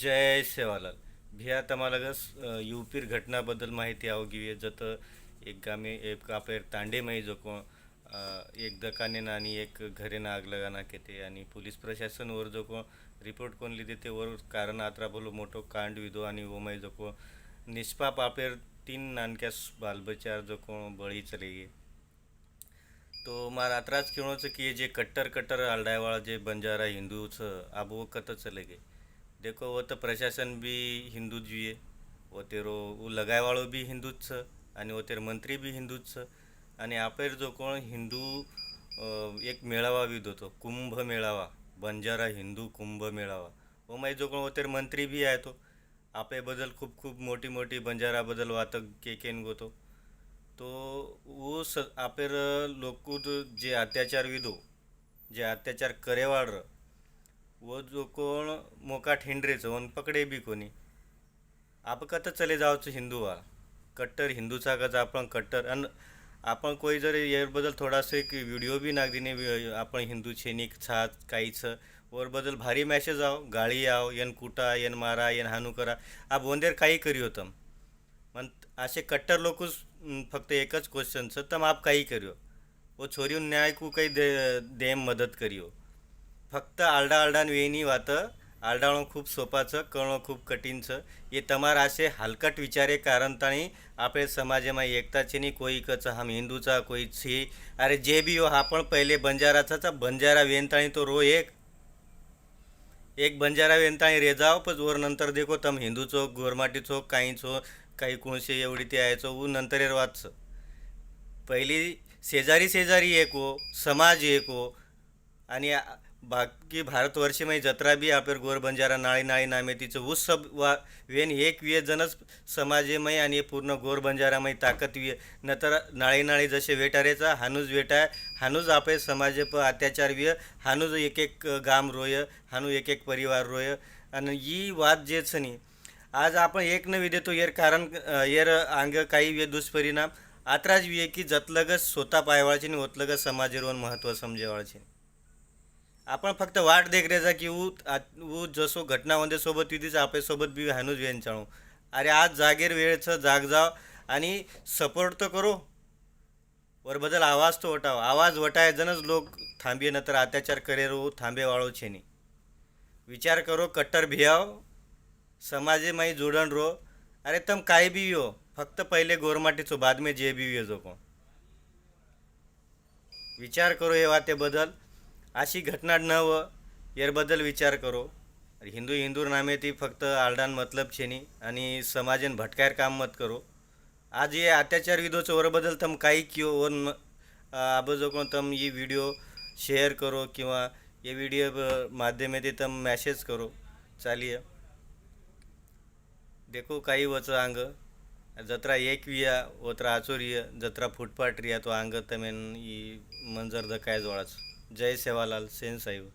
जय सेवालाल. भिया तमालगस युपीर घटनाबद्दल माहिती आवगी जतं एक गामे एक आपले तांडेमयी जो कोण एक दकानेनं आणि एक घरेनं आग लगाना केते आणि पोलीस प्रशासनवर जो कोण रिपोर्ट कोण लिहिते ते वर कारण आत्रा बोलो मोठो कांड विधो आणि ओमय जो कोण निष्पाप आपलेर तीन नानक्या बालबचार जो कोण बळी चले गे. तो मार आत्राच किंवा की जे कट्टर कट्टर आलडायवाळा जे बंजारा हिंदूचं आबो कत चले गे. देखो वो तो प्रशासन भी हिंदू जी है वतेरो लगाय वाळो भी हिंदूच छ आणि तेरे मंत्री भी हिंदूच छ आणि आपेर जो कोण हिंदू एक मेळावा भी देतो कुंभ मेळावा बंजारा हिंदू कुंभ मेळावा व माई जो कोण तेरे मंत्री भी आहे तो आपेबद्दल खूप खूप मोठी मोठी बंजाराबद्दल वातक के केन गोतो तो वो स आपेर लोकूद जे अत्याचार विदो जे अत्याचार करेवाड जो कोण मोकाट हिंडरे चोन पकडे बी कोणी. आपकत चले जावचं हिंदू वा कट्टर हिंदूचा कसा आपण कट्टर अन आपण कोई जर याबद्दल थोडासे एक व्हिडिओ बी नाग दिने आपण हिंदू छेनिक छात काहीच वरबद्दल भारी मॅसेज आओ गाळी आओ येन कुटा येन मारा येन हानू करा. आप बोंदेर काही करी होतं पण असे कट्टर लोकच फक्त एकच क्वेश्चनचं तर आप काही करियो. वो छोरीहून न्याय कु काही दे देम मदत करियो. फक्त आलडा वेनी वात. आलडाळ खूप सोपाचं कळणं खूप कठीणचं. ये तमार असे हलकट विचारे कारण ताणी आपले समाजे मा एकता चिनी कोई कच हम हिंदूचा कोई छी अरे जे बी हो हा पण पहिले बंजाराचा तर बंजारा वेन ताणी तो रो एक. एक बंजारा वेन ताणी रे जाव पण वर नंतर देखो तम हिंदू चोक गोरमाटी चोक काही चोक काही कोणसे एवढी ते यायचो उ नंतर वाचचं पहिली शेजारी शेजारी एक हो समाज एक हो आणि बाकी भारतवर्षीमध्ये जत्रा बी आपेर गोर बंजारा नाळी नाळी नामे तिचं उत्सव वा वेन एक विये समाजेमय आणि पूर्ण गोर बंजारामय ताकद विये. नंतर नाळी नाळी जसे वेटारेचा हानूज वेटा हानूज आपे समाज प अत्याचार विय. हानूज एक एक गाम रोय हानू एक एक परिवार रोय. आणि ही वाद जे नाही आज आपण एक न विदेतो येर कारण येर अंग काही वे दुष्परिणाम. आत्राज विये की जतलगच स्वतः पायवाळचे आणि ओतलगच समाजेवर महत्त्व समजेवाळचे आपण फक्त वाट देख रेजा की ऊ आ- ऊ जसो घटनामध्ये सोबत विधीच आपल्यासोबत बी हानूच वेन अरे आज जागेर वेळचं जाग जाव आणि सपोर्ट तर करो। वर बदल आवाज तो वटाव आवाज वटायजनच लोक थांबिये नंतर अत्याचार करे थांबे वाळो छेनी विचार करो कट्टर भियाव समाजे माई जोडण रो अरे तम काय बी यो हो, फक्त पहिले गोरमाटीचो बाद में जे बी यो जो विचार करो हे वाते बदल। अशी घटना न व याबद्दल विचार करो. हिंदू हिंदू नामे ती फक्त आलडान मतलब छेनी आणि समाजन भटकायर काम मत करो. आज ये अत्याचार विधोचं वरबद्दल तम काही कियो वर न कोण तम ही व्हिडिओ शेअर करो किंवा ये व्हिडिओ माध्यमेती तम मॅसेज करो. चालिये. देखो काही वच अंग जत्रा एक विया वत्रा आचोरिय जत्रा फुटपाट रिया तो अंग तमेन ई मंजर द काय जोळाच. जय सेवालाल सेन साहेब।